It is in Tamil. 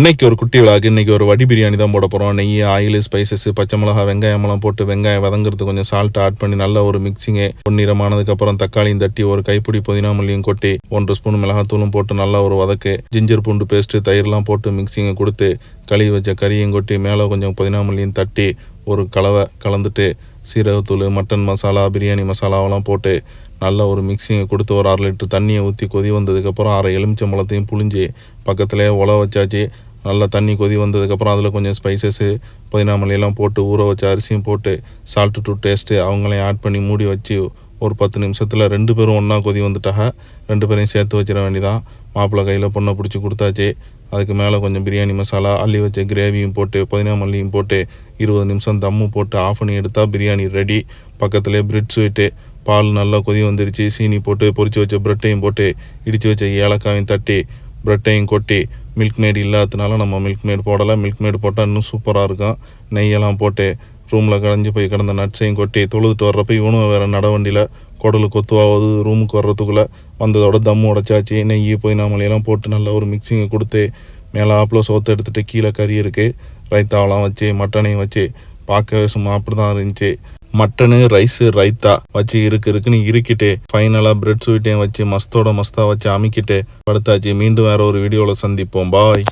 இன்னைக்கு ஒரு குட்டி விழாக்கு இன்னைக்கு ஒரு வடி பிரியாணி தான் போட போகிறோம் நெய் ஆயில் ஸ்பைசஸ் பச்சை மிளகா வெங்காயமெல்லாம் போட்டு வெங்காயம் வதங்குறது கொஞ்சம் சால்ட் ஆட் பண்ணி நல்ல ஒரு மிக்சிங்கு பொன்னிறமானதுக்கு அப்புறம் தக்காளியும் தட்டி ஒரு கைப்பிடி புதினா மல்லியும் கொட்டி ஒன்றரை ஸ்பூன் மிளகாத்தூளும் போட்டு நல்லா ஒரு வதக்கு ஜிஞ்சர் பூண்டு பேஸ்ட்டு தயிர்லாம் போட்டு மிக்சிங்கை கொடுத்து கழுவி வச்ச கறியும் கொட்டி மேலே கொஞ்சம் புதினா மல்லியும் தட்டி ஒரு கலவை கலந்துட்டு சீரகத்தூள் மட்டன் மசாலா பிரியாணி மசாலாவெல்லாம் போட்டு நல்ல ஒரு மிக்சிங்கை கொடுத்து ஒரு அரை லிட்டர் தண்ணியை ஊற்றி கொதி வந்ததுக்கப்புறம் அரை எலுமிச்சம்பழத்தையும் புழிஞ்சு பக்கத்துலேயே உல வச்சாச்சு. நல்லா தண்ணி கொதி வந்ததுக்கப்புறம் அதில் கொஞ்சம் ஸ்பைசஸ்ஸு புதினா போட்டு ஊற வச்ச அரிசியும் போட்டு சால்ட்டு டு டேஸ்ட்டு அவங்களையும் ஆட் பண்ணி மூடி வச்சு ஒரு பத்து நிமிஷத்தில் ரெண்டு பேரும் ஒன்றா கொதி வந்துட்டாக ரெண்டு பேரையும் சேர்த்து வச்சிட வேண்டியதான் மாப்பிள்ளை கையில் பொண்ணை பிடிச்சி கொடுத்தாச்சு. அதுக்கு மேலே கொஞ்சம் பிரியாணி மசாலா அள்ளி வச்ச கிரேவியும் போட்டு புதினா மல்லியும் போட்டு இருபது நிமிஷம் தம்மு போட்டு ஆஃப் பண்ணி எடுத்தால் பிரியாணி ரெடி பக்கத்துலேயே பிரெட் ஸ்வீட்டு பால் நல்லா கொதி வந்துருச்சு. சீனி போட்டு பொரிச்சு வச்ச ப்ரெட்டையும் போட்டு இடித்து வச்ச ஏலக்காயும் தட்டி ப்ரெட்டையும் கொட்டி மில்க் மேட் இல்லாததுனால நம்ம மில்க் மேட் போடலை. மில்க் மேட் போட்டால் இன்னும் சூப்பராக இருக்கும். நெய்யெல்லாம் போட்டு ரூமில் கடைஞ்சி போய் கிடந்த நட்ஸையும் கொட்டி தொழுதுட்டு வர்றப்ப இவனும் வேறு நடவண்டியில் குடல் கொத்துவாவது ரூமுக்கு வர்றதுக்குள்ளே வந்ததோட தம்மு உடச்சாச்சு. நெய் போய் மல்லியெல்லாம் போட்டு நல்லா ஒரு மிக்சிங்கை கொடுத்து மேலே ஆப்பில் சோத்தை எடுத்துகிட்டு கீழே கறி இருக்குது ரைத்தாவெல்லாம் வச்சு மட்டனையும் வச்சு பார்க்கவே சும்மா அப்படி தான் இருந்துச்சு. மட்டனு ரைஸு ரைத்தா வச்சு இருக்கு இருக்குன்னு இருக்கிட்டு ஃபைனலாக பிரெட் ஸ்வீட்டையும் வச்சு மஸ்தோட மஸ்தா வச்சு அமைக்கிட்டு படுத்தாச்சு. மீண்டும் வேற ஒரு வீடியோவில் சந்திப்போம். பாய்